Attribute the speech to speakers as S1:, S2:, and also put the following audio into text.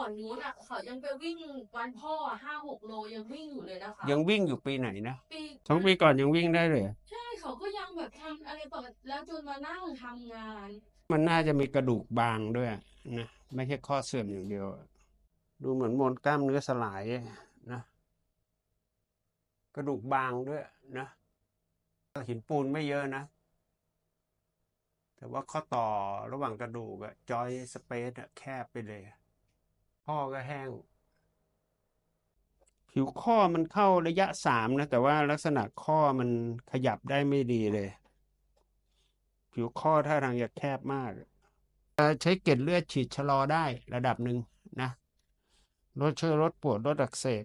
S1: ก่อนนู้นอะเขายังไปวิ่งวันพ่อห้าหกโลยังวิ่งอยู่เลยนะคะ
S2: ยังวิ่งอยู่ปีไหนนะ
S1: ปี
S2: สองปีก่อนยังวิ่งได้เลย
S1: ใช่เขาก็ยังแบบทำอะไรปกติแล้วจนมานั่งทำงาน
S2: มันน่าจะมีกระดูกบางด้วยนะไม่ใช่ข้อเสื่อมอย่างเดียว ดูเหมือนมวลกล้ามเนื้อสลายนะ กระดูกบางด้วยนะหินปูนไม่เยอะนะแต่ว่าข้อต่อระหว่างกระดูกอะจอยสเปซอะแคบไปเลย ข้อก็แห้ง ผิวข้อมันเข้าระยะสามนะ แต่ว่าลักษณะข้อมันขยับได้ไม่ดีเลย ผิวข้อถ้าทางจะแคบมาก ใช้เกล็ดเลือดฉีดชะลอได้ระดับหนึ่งนะลดช่วยลดปวดลดอักเสบ